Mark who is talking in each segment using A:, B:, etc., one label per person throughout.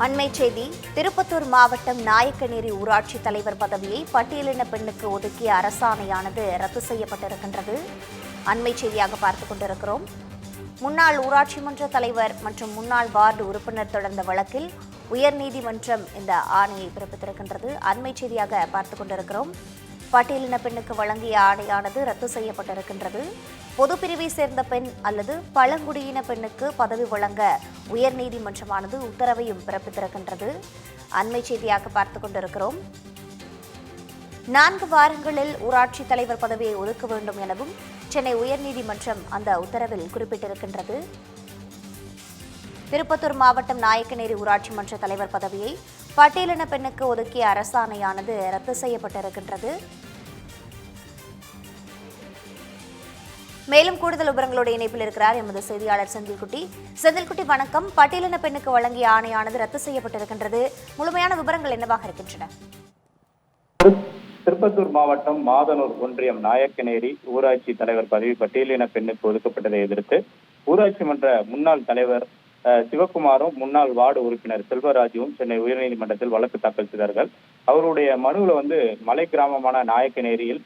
A: அண்மை செய்தி திருப்பத்தூர் மாவட்டம் நாயக்கநேரி ஊராட்சி தலைவர் பதவியை பட்டியலின பெண்ணுக்கு ஒதுக்கிய அரசாணையானது ரத்து செய்யப்பட்டிருக்கின்றது. அண்மை செய்தியாக பார்த்துக் கொண்டிருக்கிறோம். முன்னாள் ஊராட்சி மன்ற தலைவர் மற்றும் முன்னாள் வார்டு உறுப்பினர் தொடர்ந்த வழக்கில் உயர்நீதிமன்றம் இந்த ஆணையை பிறப்பித்திருக்கின்றது. அண்மை செய்தியாக பார்த்துக் கொண்டிருக்கிறோம். பட்டியலின பெண்ணுக்கு வழங்கிய ஆணையானது ரத்து செய்யப்பட்டிருக்கின்றது. பொதுப்பிரிவை சேர்ந்த பெண் அல்லது பழங்குடியின பெண்ணுக்கு பதவி வழங்க உயர்நீதிமன்றமானது உத்தரவையும் பிறப்பித்திருக்கின்றது. அண்மை செய்தியாக பார்த்துக் கொண்டிருக்கிறோம். நான்கு வாரங்களில் ஊராட்சி தலைவர் பதவியை ஒதுக்க வேண்டும் எனவும் சென்னை உயர்நீதிமன்றம் அந்த உத்தரவில் குறிப்பிட்டிருக்கின்றது. திருப்பத்தூர் மாவட்டம் நாயக்கநேரி ஊராட்சி மன்ற தலைவர் பதவியை பட்டியலின பெண்ணுக்கு ஒதுக்கிய அரசாணையானது ரத்து செய்யப்பட்டிருக்கின்றது. மேலும் கூடுதல் விவரங்களோட இணைப்பில் இருக்கிறார் எமது செய்தியாளர் செந்தில்குட்டி. செந்தில்குட்டி வணக்கம். பட்டியலின பெண்ணுக்கு வழங்கிய ஆணையானது ரத்து செய்யப்பட்டிருக்கின்றது. முழுமையான விவரங்கள் என்னவாக இருக்கின்றன?
B: திருப்பத்தூர் மாவட்டம் மாதனூர் ஒன்றியம் நாயக்கநேரி ஊராட்சி தலைவர் பதவி பட்டியலின பெண்ணுக்கு ஒதுக்கப்பட்டதை எதிர்த்து ஊராட்சி மன்ற முன்னாள் தலைவர் அஹ், சிவகுமாரும் முன்னாள் வார்டு உறுப்பினர் செல்வராஜுவும் சென்னை உயர்நீதிமன்றத்தில் வழக்கு தாக்கல் செய்தார்கள். அவருடைய மனுவில் வந்து மலை கிராமமான நாயக்கநேரியில்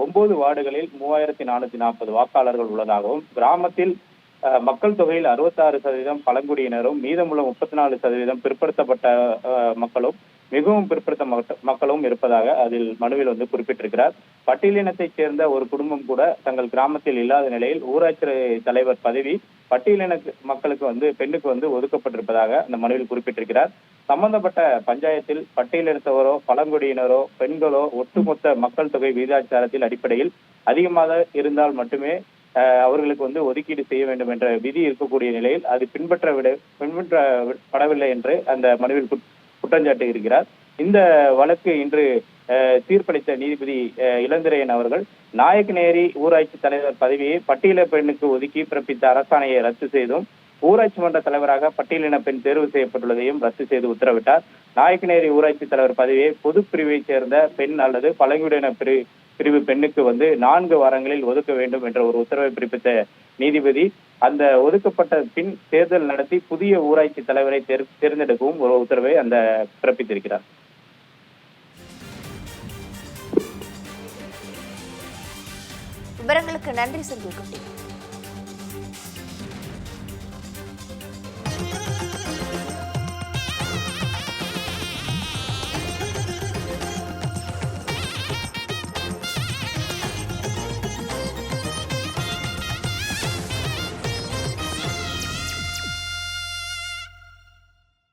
B: ஒன்பது வார்டுகளில் மூவாயிரத்தி நானூத்தி நாற்பது வாக்காளர்கள் உள்ளதாகவும் கிராமத்தில் அஹ், மக்கள் தொகையில் அறுபத்தாறு சதவீதம் பழங்குடியினரும் மீதமுள்ள முப்பத்தி நாலு சதவீதம் பிற்படுத்தப்பட்ட அஹ், மக்களும் மிகவும் பிற்படுத்த மக்க- மக்களும் இருப்பதாக அதில் மனுவில் வந்து குறிப்பிட்டிருக்கிறார். பட்டியலினத்தைச் சேர்ந்த ஒரு குடும்பம் கூட தங்கள் கிராமத்தில் இல்லாத நிலையில் ஊராட்சி தலைவர் பதவி பட்டியலின மக்களுக்கு வந்து பெண்ணுக்கு வந்து ஒதுக்கப்பட்டிருப்பதாக அந்த மனுவில் குறிப்பிட்டிருக்கிறார். சம்பந்தப்பட்ட பஞ்சாயத்தில் பட்டியலினத்தவரோ பழங்குடியினரோ பெண்களோ ஒட்டுமொத்த மக்கள் தொகை விகிதாச்சாரத்தில் அடிப்படையில் அதிகமாக இருந்தால் மட்டுமே அஹ், அவர்களுக்கு வந்து ஒதுக்கீடு செய்ய வேண்டும் என்ற விதி இருக்கக்கூடிய நிலையில் அது பின்பற்ற விட பின்பற்றப்படவில்லை என்று அந்த மனுவில் குற்றஞ்சாட்டு இருக்கிறார். இந்த வழக்கு இன்று தீர்ப்பளித்த நீதிபதி இளந்திரையன் அவர்கள் நாயக்கநேரி ஊராட்சி தலைவர் பதவியை பட்டியல பெண்ணுக்கு ஒதுக்கி பிறப்பித்த அரசாணையை ரத்து செய்தும் ஊராட்சி மன்ற தலைவராக பட்டியலின பெண் தேர்வு செய்யப்பட்டுள்ளதையும் ரத்து செய்து உத்தரவிட்டார். நாயக்கநேரி ஊராட்சி தலைவர் பதவியை பொது பிரிவைச் சேர்ந்த பெண் அல்லது பழங்குடியின பிரி பிரிவு பெண்ணுக்கு வந்து நான்கு வாரங்களில் ஒதுக்க வேண்டும் என்ற ஒரு உத்தரவை பிறப்பித்த நீதிபதி அந்த ஒதுக்கப்பட்ட பின் தேர்தல் நடத்தி புதிய ஊராட்சி தலைவரை தேர் தேர்ந்தெடுக்கவும் ஒரு உத்தரவை அந்த பிறப்பித்திருக்கிறார்.
A: விவரங்களுக்கு நன்றி செந்தில்குட்டி